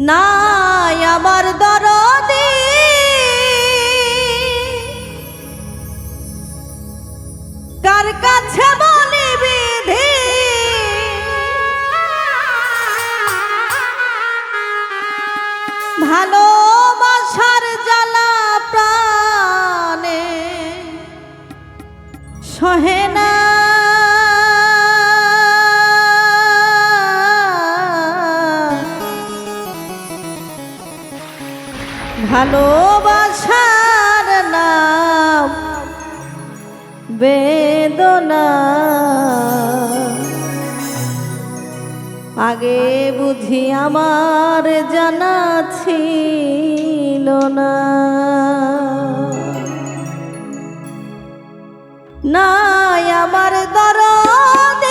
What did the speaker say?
নাই আমার দরদি। কার কাছে বলি বিধি? ভালোবাসার জ্বালা প্রাণে সহে ভালোবাসার নাম বেদনা। আগে বুঝি আমার জানা ছিল না। নাই আমার দরদি